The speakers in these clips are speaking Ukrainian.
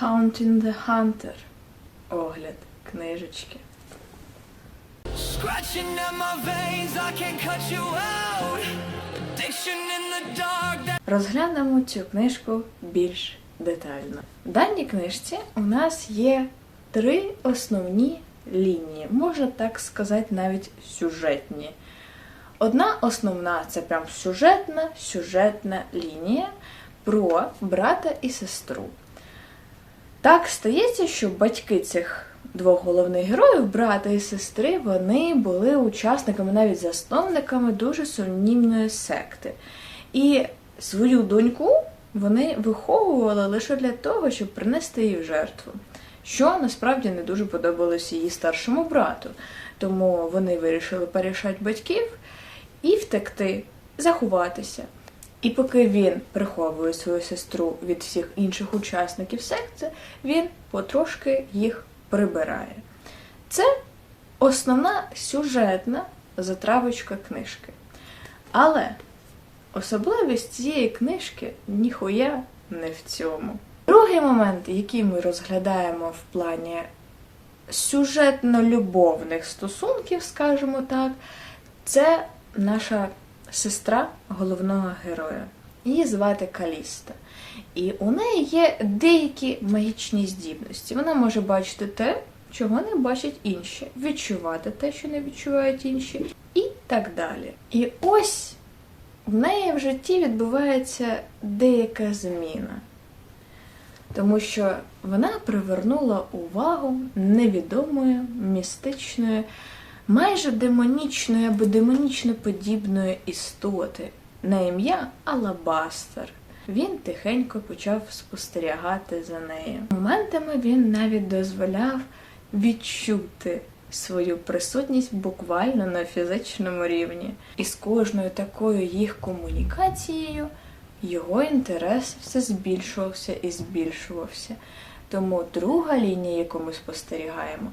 Haunting the Hunter. Огляд книжечки. Розглянемо цю книжку більш детально. В даній книжці у нас є три основні лінії, можна так сказати, навіть сюжетні. Одна основна це прям сюжетна, сюжетна лінія про брата і сестру. Так стається, що батьки цих двох головних героїв, брата і сестри, вони були учасниками, навіть засновниками дуже сумнівної секти. І свою доньку вони виховували лише для того, щоб принести її в жертву, що насправді не дуже подобалося її старшому брату. Тому вони вирішили порішати батьків і втекти, заховатися. І поки він приховує свою сестру від всіх інших учасників секти, він потрошки їх прибирає. Це основна сюжетна затравочка книжки. Але особливість цієї книжки ніхуя не в цьому. Другий момент, який ми розглядаємо в плані сюжетно-любовних стосунків, скажімо так, це наша сестра головного героя. Її звати Каліста. І у неї є деякі магічні здібності. Вона може бачити те, чого не бачать інші, відчувати те, що не відчувають інші, і так далі. І ось в неї в житті відбувається деяка зміна. Тому що вона привернула увагу невідомої, містичної, майже демонічної або демонічно подібної істоти на ім'я Алабастер. Він тихенько почав спостерігати за нею. Моментами він навіть дозволяв відчути свою присутність буквально на фізичному рівні. І з кожною такою їх комунікацією його інтерес все збільшувався і збільшувався. Тому друга лінія, яку ми спостерігаємо,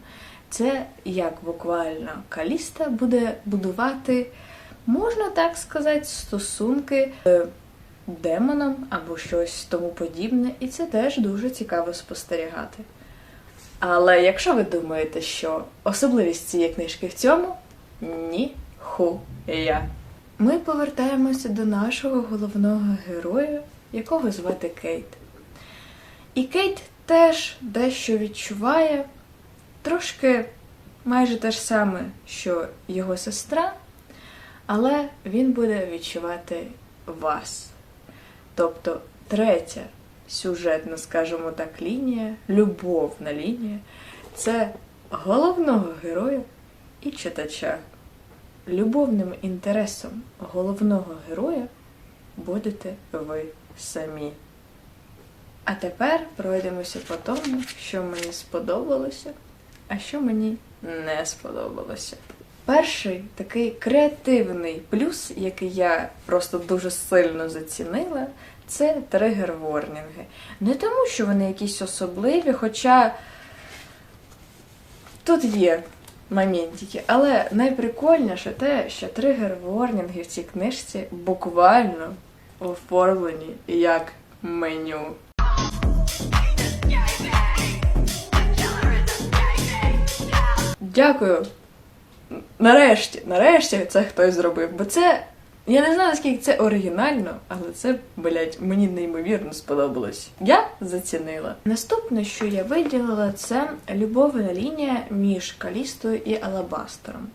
це як буквально Каліста буде будувати, можна так сказати, стосунки з демоном або щось тому подібне, і це теж дуже цікаво спостерігати. Але якщо ви думаєте, що особливість цієї книжки в цьому ні хуя. Ми повертаємося до нашого головного героя, якого звати Кейт. І Кейт теж дещо відчуває, трошки майже те ж саме, що його сестра, але він буде відчувати вас. Тобто третя сюжетна, скажімо так, лінія, любовна лінія це головного героя і читача. Любовним інтересом головного героя будете ви самі. А тепер пройдемося по тому, що мені сподобалося, а що мені не сподобалося. Перший такий креативний плюс, який я просто дуже сильно зацінила, це тригер-ворнінги. Не тому, що вони якісь особливі, хоча тут є моментики, але найприкольніше те, що тригер-ворнінги в цій книжці буквально оформлені як меню. Дякую. Нарешті, нарешті це хтось зробив. Бо це. Я не знаю, наскільки це оригінально, але це, блядь, мені неймовірно сподобалось. Я зацінила. Наступне, що я виділила, це любовна лінія між Калістою і Алабастером.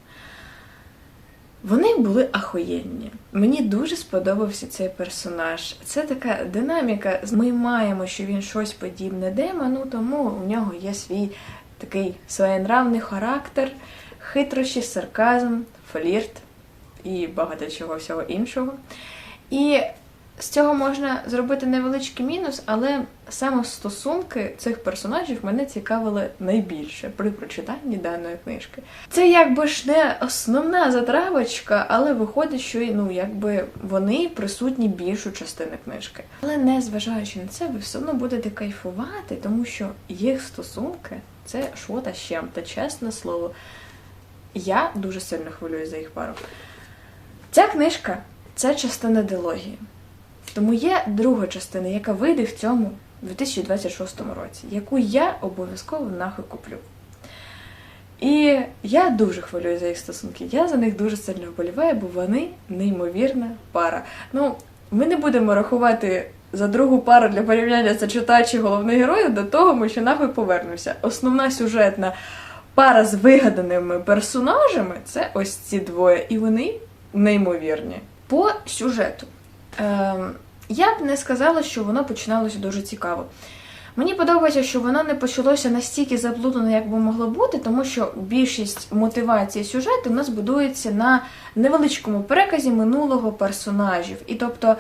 Вони були ахуєнні. Мені дуже сподобався цей персонаж. Це така динаміка. Ми маємо, що він щось подібне демону, тому у нього є свій такий своєнравний характер, хитрощі, сарказм, флірт і багато чого всього іншого. І з цього можна зробити невеличкий мінус, але саме стосунки цих персонажів мене цікавили найбільше при прочитанні даної книжки. Це якби ж не основна затравочка, але виходить, що ну якби вони присутні більшу частину книжки. Але не зважаючи на це, ви все одно будете кайфувати, тому що їх стосунки це шота з чим-то, чесне слово. Я дуже сильно хвилюю за їх пару. Ця книжка це частина дилогії. Тому є друга частина, яка вийде в цьому 2026 році, яку я обов'язково нахуй куплю. І я дуже хвилюю за їх стосунки. Я за них дуже сильно вболіваю, бо вони неймовірна пара. Ну, ми не будемо рахувати за другу пару для порівняння це читачі головних героїв до того, ми ще нахуй повернемося. Основна сюжетна пара з вигаданими персонажами це ось ці двоє, і вони неймовірні. По сюжету. Ем, я б не сказала, що воно починалося дуже цікаво. Мені подобається, що воно не почалося настільки заблудно, як би могло бути, тому що більшість мотивації сюжету у нас будується на невеличкому переказі минулого персонажів. І тобто,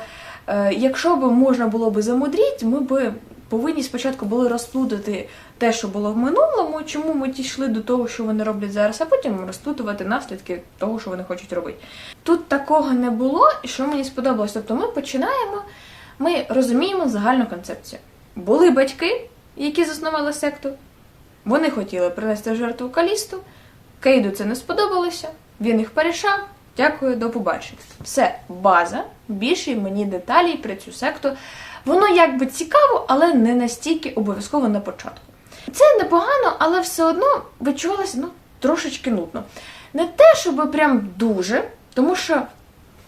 е, якщо б можна було би замудріти, ми б повинні спочатку були розплутати те, що було в минулому, чому ми дійшли до того, що вони роблять зараз, а потім розплутувати наслідки того, що вони хочуть робити. Тут такого не було, і що мені сподобалось. Тобто ми починаємо, ми розуміємо загальну концепцію. Були батьки, які заснували секту. Вони хотіли принести жертву Калісту. Кейду це не сподобалося. Він їх порішав. Дякую, до побачення. Все, база. Більше мені деталей про цю секту. Воно якби цікаво, але не настільки обов'язково на початку. Це непогано, але все одно відчувалося ну, трошечки нудно. Не те, щоб прям дуже, тому що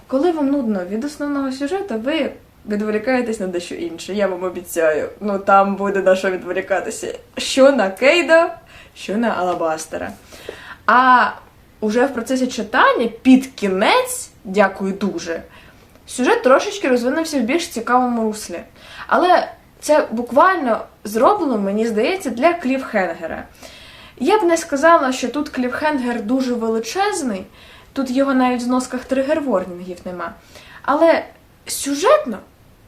коли вам нудно від основного сюжету, ви відволікаєтесь на дещо інше. Я вам обіцяю. Ну там буде на що відволікатися. Що на Кейда, що на Алабастера. А уже в процесі читання під кінець, дякую дуже, сюжет трошечки розвинувся в більш цікавому руслі. Але це буквально зроблено, мені здається, для Кліфхенгера. Я б не сказала, що тут Кліфхенгер дуже величезний, тут його навіть в зносках тригер-ворнінгів нема. Але сюжетно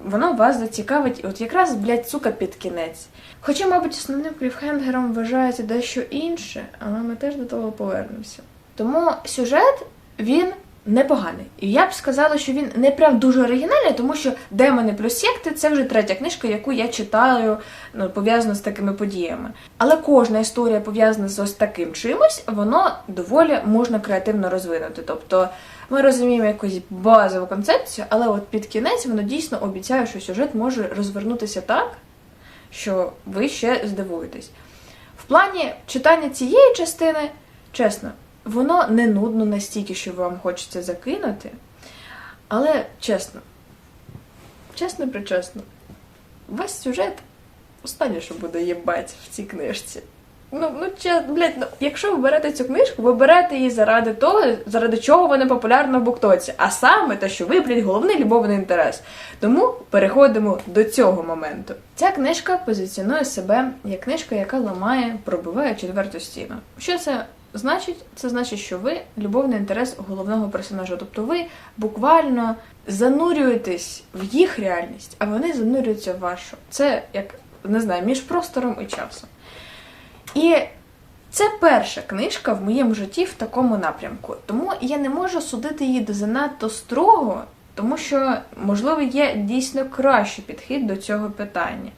воно вас зацікавить, от якраз, блядь, сука, під кінець. Хоча, мабуть, основним кліфхенгером вважається дещо інше, але ми теж до того повернемося. Тому сюжет він непоганий. І я б сказала, що він не прям дуже оригінальний, тому що Демони плюс секти це вже третя книжка, яку я читаю, ну, пов'язана з такими подіями. Але кожна історія пов'язана з ось таким чимось, воно доволі можна креативно розвинути. Тобто ми розуміємо якусь базову концепцію, але от під кінець воно дійсно обіцяє, що сюжет може розвернутися так, що ви ще здивуєтесь. В плані читання цієї частини, чесно, воно не нудно настільки, що вам хочеться закинути. Але чесно, чесно причесно, весь сюжет останнє, що буде їбать в цій книжці. Ну, ну че, блядь, ну, якщо ви берете цю книжку, ви берете її заради того, заради чого вона популярна в Буктоці, а саме те, що ви, блядь, головний любовний інтерес. Тому переходимо до цього моменту. Ця книжка позиціонує себе як книжка, яка ламає, пробиває четверту стіну. Що це значить? Це значить, що ви любовний інтерес головного персонажа. Тобто ви буквально занурюєтесь в їх реальність, а вони занурюються в вашу. Це як не знаю, між простором і часом. І це перша книжка в моєму житті в такому напрямку. Тому я не можу судити її занадто строго, тому що, можливо, є дійсно кращий підхід до цього питання.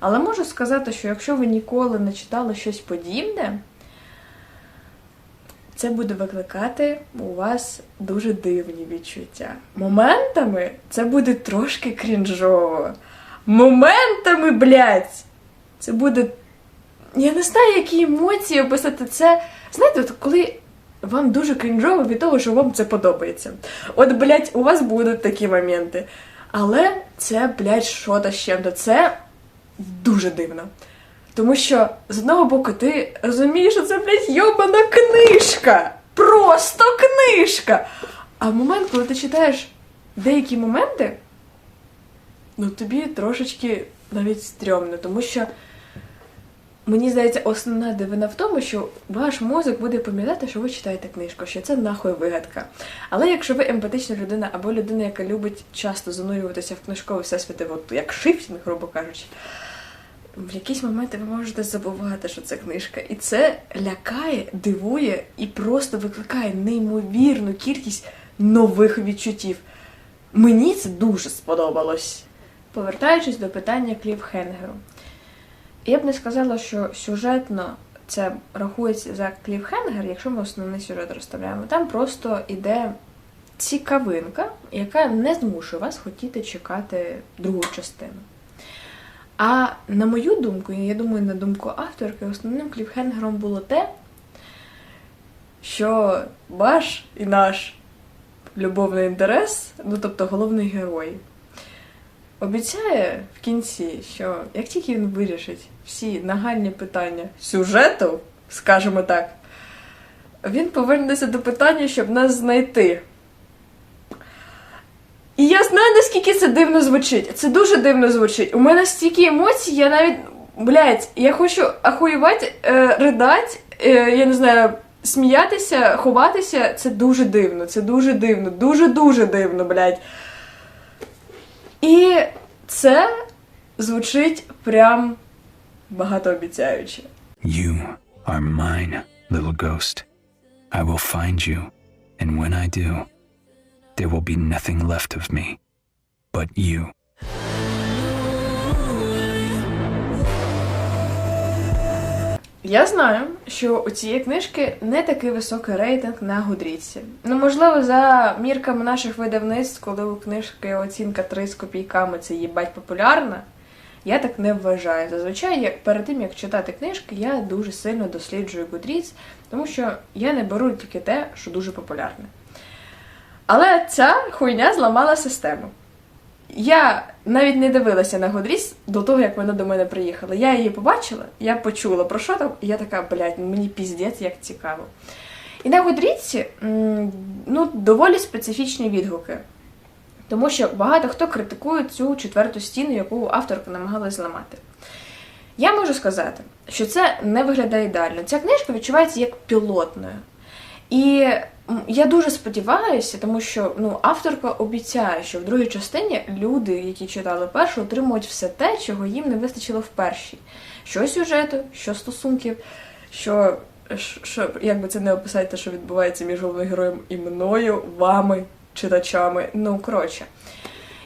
Але можу сказати, що якщо ви ніколи не читали щось подібне, це буде викликати у вас дуже дивні відчуття. Моментами це буде трошки крінжово. Моментами, блядь, це буде я не знаю, які емоції описати це. Знаєте, от коли вам дуже крінжово від того, що вам це подобається. От, блядь, у вас будуть такі моменти. Але це, блядь, що та з чим-то. Це дуже дивно. Тому що з одного боку ти розумієш, що це, блядь, йобана книжка. Просто книжка. А в момент, коли ти читаєш деякі моменти, ну тобі трошечки навіть стрьомно, тому що. Мені здається, основна дивина в тому, що ваш мозок буде пам'ятати, що ви читаєте книжку, що це нахуй вигадка. Але якщо ви емпатична людина або людина, яка любить часто занурюватися в книжковий всесвіти, от як шифтінг, грубо кажучи, в якісь моменти ви можете забувати, що це книжка. І це лякає, дивує і просто викликає неймовірну кількість нових відчуттів. Мені це дуже сподобалось. Повертаючись до питання Кліфхенгеру. Я б не сказала, що сюжетно це рахується за кліфхенгер, якщо ми основний сюжет розставляємо. Там просто іде цікавинка, яка не змушує вас хотіти чекати другу частину. А на мою думку, і я думаю, на думку авторки, основним кліфхенгером було те, що ваш і наш любовний інтерес, ну тобто головний герой, обіцяє в кінці, що як тільки він вирішить всі нагальні питання сюжету, скажімо так, він повернеться до питання, щоб нас знайти. І я знаю, наскільки це дивно звучить. Це дуже дивно звучить. У мене стільки емоцій, я навіть. Блять, я хочу ахуювати, е, ридати, е, я не знаю, сміятися, ховатися. Це дуже дивно, це дуже дивно, дуже-дуже дивно, блять. І це звучить прям багатообіцяюче. You are mine, little ghost. I will find you, and when I do, there will be nothing left of me but you. Я знаю, що у цієї книжки не такий високий рейтинг на Гудріці. Ну, можливо, за мірками наших видавництв, коли у книжки оцінка 3 з копійками це їбать популярна. Я так не вважаю. Зазвичай, як перед тим як читати книжки, я дуже сильно досліджую Goodreads, тому що я не беру тільки те, що дуже популярне. Але ця хуйня зламала систему. Я навіть не дивилася на Годріс до того, як вона до мене приїхала. Я її побачила, я почула про що там, і я така, блядь, мені піздець, як цікаво. І на Годріці ну, доволі специфічні відгуки. Тому що багато хто критикує цю четверту стіну, яку авторка намагалась зламати. Я можу сказати, що це не виглядає ідеально. Ця книжка відчувається як пілотною. І я дуже сподіваюся, тому що ну, авторка обіцяє, що в другій частині люди, які читали першу, отримують все те, чого їм не вистачило в першій. Що сюжету, що стосунків, що, що як би це не описати, що відбувається між головним героєм і мною, вами, читачами. Ну, коротше.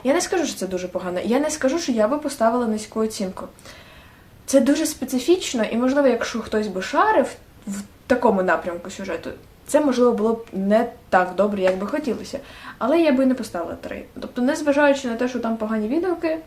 Я не скажу, що це дуже погано. Я не скажу, що я би поставила низьку оцінку. Це дуже специфічно, і можливо, якщо хтось би шарив в такому напрямку сюжету, це можливо було б не так добре, як би хотілося. Але я би не поставила три. Тобто, незважаючи на те, що там погані відгуки,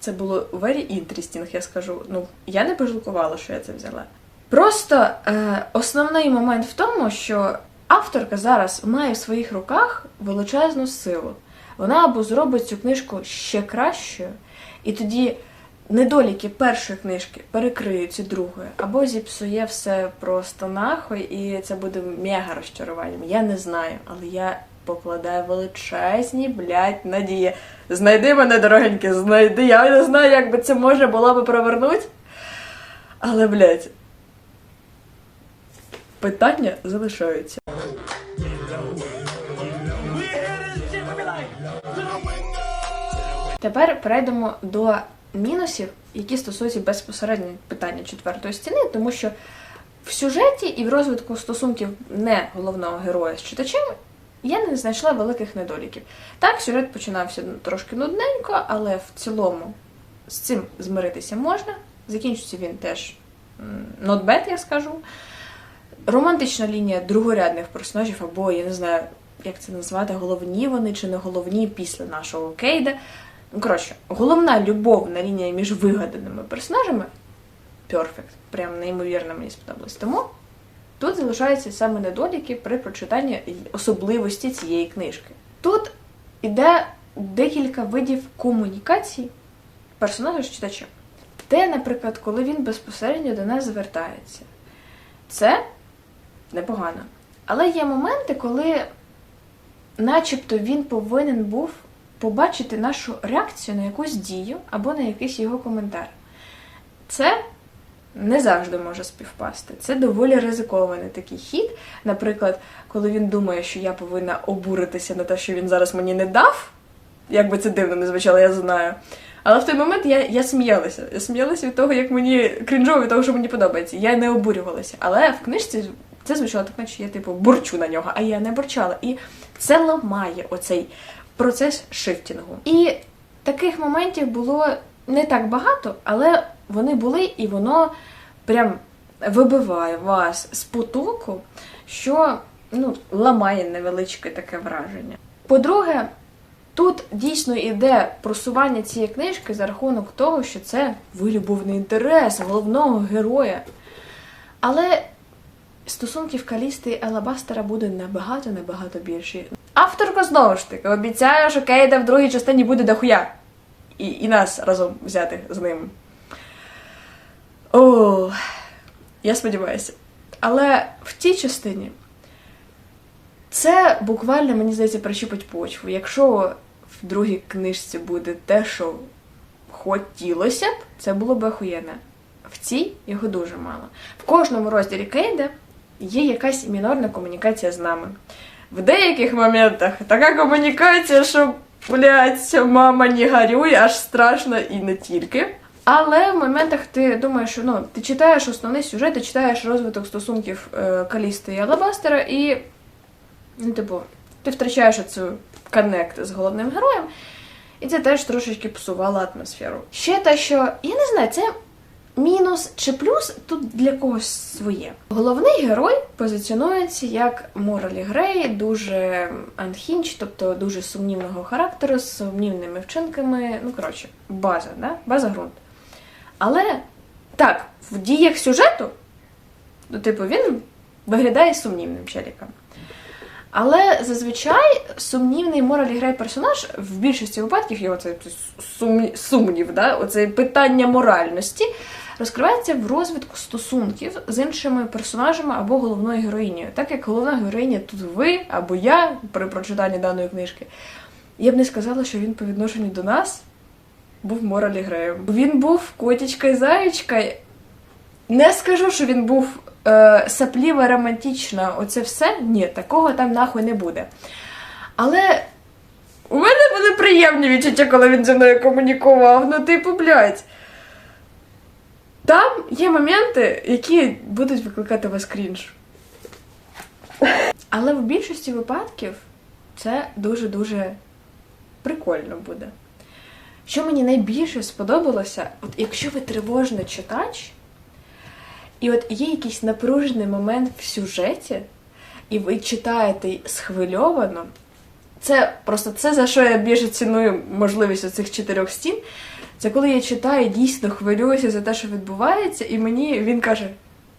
це було very interesting, я скажу. Ну, я не пожалкувала, що я це взяла. Просто е, основний момент в тому, що авторка зараз має в своїх руках величезну силу. Вона або зробить цю книжку ще кращою, і тоді недоліки першої книжки перекриються другою, або зіпсує все просто нахуй, і це буде мега розчаруванням. Я не знаю, але я покладаю величезні, блядь, надії. Знайди мене, дорогеньке, знайди. Я не знаю, як би це можна було би провернути. Але, блядь, питання залишаються. Тепер перейдемо до мінусів, які стосуються безпосередньо питання четвертої стіни, тому що в сюжеті і в розвитку стосунків не головного героя з читачем я не знайшла великих недоліків. Так, сюжет починався трошки нудненько, але в цілому з цим змиритися можна. Закінчиться він теж not я скажу. Романтична лінія другорядних персонажів, або я не знаю, як це назвати, головні вони чи не головні після нашого Кейда. Ну, коротше, головна любовна лінія між вигаданими персонажами перфект. Прям неймовірно мені сподобалось. Тому тут залишаються саме недоліки при прочитанні особливості цієї книжки. Тут іде декілька видів комунікацій персонажа з читачем. Те, наприклад, коли він безпосередньо до нас звертається. Це непогано. Але є моменти, коли начебто він повинен був побачити нашу реакцію на якусь дію або на якийсь його коментар. Це не завжди може співпасти. Це доволі ризикований такий хід. Наприклад, коли він думає, що я повинна обуритися на те, що він зараз мені не дав, як би це дивно не звучало, я знаю. Але в той момент я, я сміялася. Я сміялася від того, як мені крінжово від того, що мені подобається. Я не обурювалася. Але в книжці це звучало так, наче я типу бурчу на нього, а я не бурчала. І це ламає оцей процес шифтінгу. І таких моментів було не так багато, але вони були, і воно прям вибиває вас з потоку, що ну, ламає невеличке таке враження. По-друге, Тут дійсно іде просування цієї книжки за рахунок того, що це вилюбовний інтерес головного героя. Але стосунків Калісти і Алабастера буде набагато набагато більше. Авторка знову ж таки обіцяє, що Кейда в другій частині буде дохуя. І, і нас разом взяти з ним. О, я сподіваюся. Але в тій частині це буквально, мені здається, прищупить почву. Якщо в другій книжці буде те, що хотілося б, це було б охуєнне. В цій його дуже мало. В кожному розділі Кейда є якась мінорна комунікація з нами. В деяких моментах така комунікація, що, блядь, мама не горюй, аж страшно і не тільки. Але в моментах ти думаєш, що ну, ти читаєш основний сюжет, ти читаєш розвиток стосунків е, Калісти і Алабастера, і ну, типу, ти втрачаєш цю коннект з головним героєм, і це теж трошечки псувало атмосферу. Ще те, що я не знаю, це мінус чи плюс тут для когось своє. Головний герой позиціонується як Моралі Грей, дуже анхінч, тобто дуже сумнівного характеру, з сумнівними вчинками. Ну, коротше, база, да? база ґрунт. Але так, в діях сюжету, ну, типу, він виглядає сумнівним челіком. Але зазвичай сумнівний моралі грей персонаж в більшості випадків його це сумнів, да? оце питання моральності розкривається в розвитку стосунків з іншими персонажами або головною героїнею. Так як головна героїня тут ви або я при прочитанні даної книжки, я б не сказала, що він по відношенню до нас був моралі греєм. Він був котічка і заєчка. Не скажу, що він був е, сапліва, романтична, оце все. Ні, такого там нахуй не буде. Але у мене були приємні відчуття, коли він зі мною комунікував. Ну, типу, блядь. Там є моменти, які будуть викликати вас крінж. Але в більшості випадків це дуже-дуже прикольно буде. Що мені найбільше сподобалося, от якщо ви тривожний читач, і от є якийсь напружений момент в сюжеті, і ви читаєте схвильовано, це просто це, за що я більше ціную можливість цих чотирьох стін. Це коли я читаю, дійсно хвилююся за те, що відбувається, і мені він каже: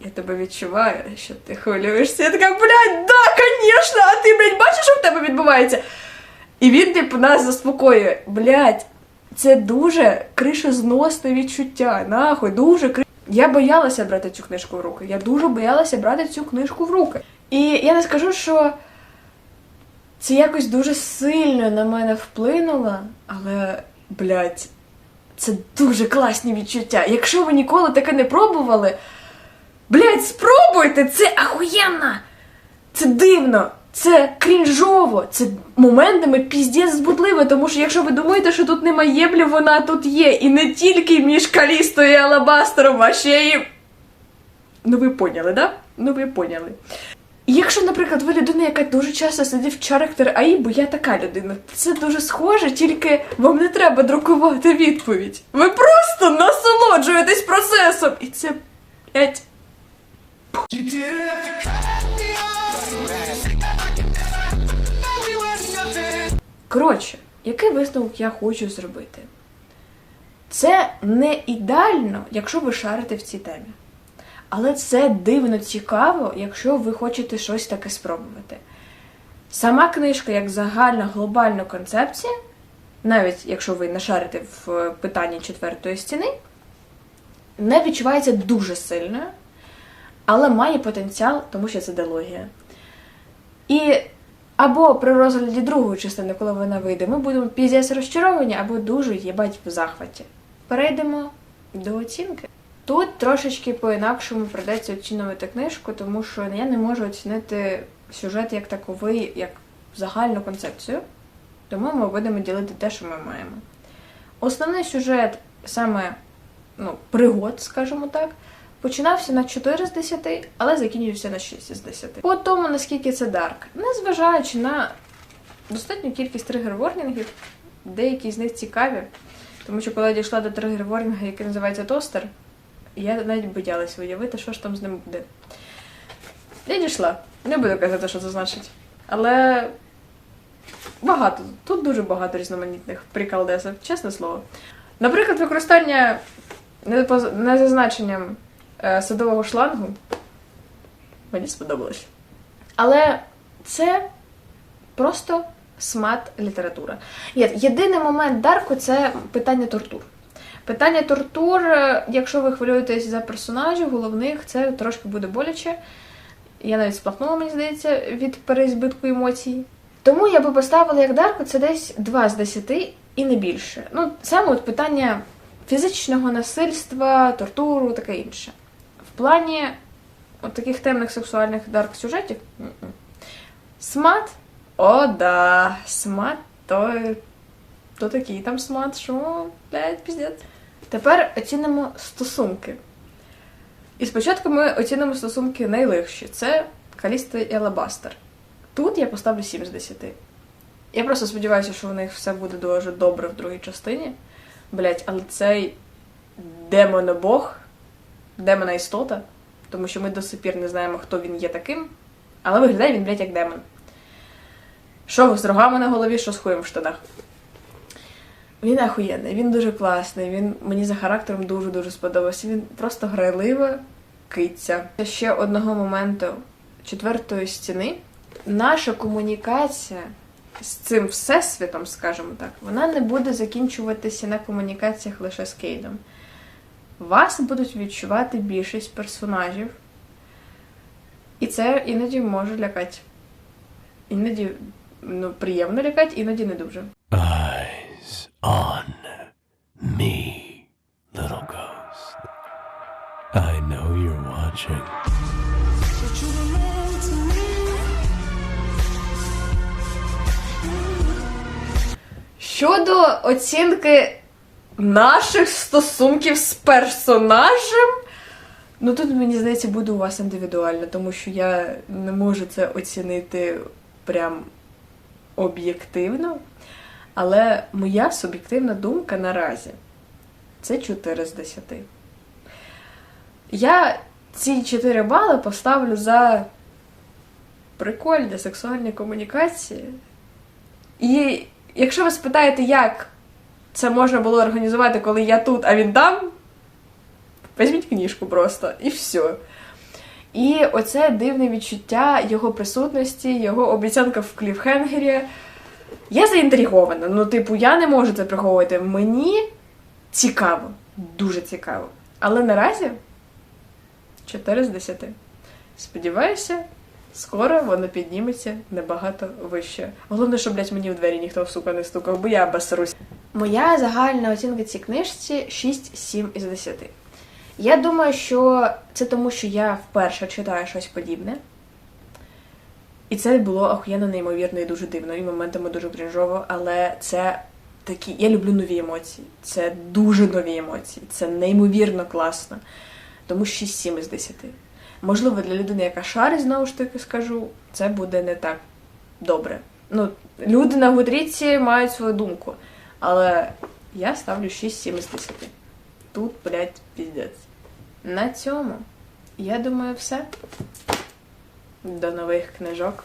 Я тебе відчуваю, що ти хвилюєшся. Я така, блядь, да, звісно, а ти, блядь, бачиш, що в тебе відбувається? І він, типу, нас заспокоює. Блядь, це дуже кришозносне відчуття. Нахуй, дуже кри... Я боялася брати цю книжку в руки. Я дуже боялася брати цю книжку в руки. І я не скажу, що це якось дуже сильно на мене вплинуло, але, блядь, це дуже класні відчуття. Якщо ви ніколи таке не пробували, блядь, спробуйте! Це ахуєнно! Це дивно! Це крінжово, це моментами піздець збудливо, тому що якщо ви думаєте, що тут немає єблі, вона тут є. І не тільки між Калістою і Алабастером, а ще й. Ну ви поняли, да? Ну ви поняли. Якщо, наприклад, ви людина, яка дуже часто сидить в Character AI, бо я така людина, це дуже схоже, тільки вам не треба друкувати відповідь. Ви просто насолоджуєтесь процесом. І це, nothing. Коротше, який висновок я хочу зробити? Це не ідеально, якщо ви шарите в цій темі. Але це дивно цікаво, якщо ви хочете щось таке спробувати. Сама книжка як загальна глобальна концепція, навіть якщо ви не шарите в питанні четвертої стіни, не відчувається дуже сильною, але має потенціал, тому що це дилогія. І або при розгляді другої частини, коли вона вийде, ми будемо піздець розчаровані, або дуже їбать в захваті. Перейдемо до оцінки. Тут трошечки по-інакшому придеться оцінювати книжку, тому що я не можу оцінити сюжет як таковий, як загальну концепцію. Тому ми будемо ділити те, що ми маємо. Основний сюжет, саме ну, пригод, скажімо так, починався на 4 з 10, але закінчився на 6 з 10. По тому, наскільки це дарк, незважаючи на достатню кількість тригер-ворнінгів, деякі з них цікаві. Тому що коли я дійшла до тригер-ворнінга, який називається тостер, я навіть боялась уявити, що ж там з ним буде. Я дійшла. Не буду казати, що це значить. Але багато. Тут дуже багато різноманітних приколдесів, чесне слово. Наприклад, використання не зазначенням е, садового шлангу мені сподобалось. Але це просто смат література. Єдиний момент Дарку це питання тортур. Питання тортур, е, якщо ви хвилюєтесь за персонажів головних, це трошки буде боляче. Я навіть сплакнула, мені здається, від переізбитку емоцій. Тому я би поставила як Дарку це десь 2 з 10 і не більше. Ну, саме от питання фізичного насильства, тортуру, таке інше. В плані от таких темних сексуальних дарк сюжетів. Смат? О, да. Смат то, то такий там смат, що, блядь, піздець. Тепер оцінимо стосунки. І спочатку ми оцінимо стосунки найлегші. Це Каліста і Алабастер. Тут я поставлю 7 з 10. Я просто сподіваюся, що у них все буде дуже добре в другій частині. Блять, але цей демонобог, демона істота, тому що ми до сих пір не знаємо, хто він є таким. Але виглядає він, блядь, як демон. Що з рогами на голові, що з хуєм в штанах. Він ахуєнний, він дуже класний, він мені за характером дуже-дуже сподобався. Він просто грайлива киця. Ще одного моменту четвертої стіни. Наша комунікація з цим всесвітом, скажімо так, вона не буде закінчуватися на комунікаціях лише з Кейдом. Вас будуть відчувати більшість персонажів. І це іноді може лякати. Іноді ну, приємно лякати, іноді не дуже. On me, little ghost. I know you're watching. Щодо оцінки наших стосунків з персонажем, ну тут, мені здається, буде у вас індивідуально, тому що я не можу це оцінити прям об'єктивно. Але моя суб'єктивна думка наразі це 4 з 10. Я ці 4 бали поставлю за прикольні сексуальні комунікації. І якщо ви спитаєте, як це можна було організувати, коли я тут, а він там, візьміть книжку просто і все. І оце дивне відчуття його присутності, його обіцянка в кліфхенгері. Я заінтригована. Ну, типу, я не можу це приховувати. Мені цікаво, дуже цікаво. Але наразі 4 з 10. Сподіваюся, скоро воно підніметься набагато вище. Головне, щоб, блядь, мені в двері ніхто сука не стукав, бо я басарусь. Моя загальна оцінка цій книжці 6-7 із 10. Я думаю, що це тому, що я вперше читаю щось подібне. І це було охуєнно неймовірно і дуже дивно, і моментами дуже крінжово, але це такі. Я люблю нові емоції. Це дуже нові емоції. Це неймовірно класно. Тому 6-7 із 10. Можливо, для людини, яка шарить, знову ж таки скажу, це буде не так добре. Ну, люди на Гудріці мають свою думку, але я ставлю 6-7 із 10. Тут, блядь, піздець. На цьому, я думаю, все. До нових книжок.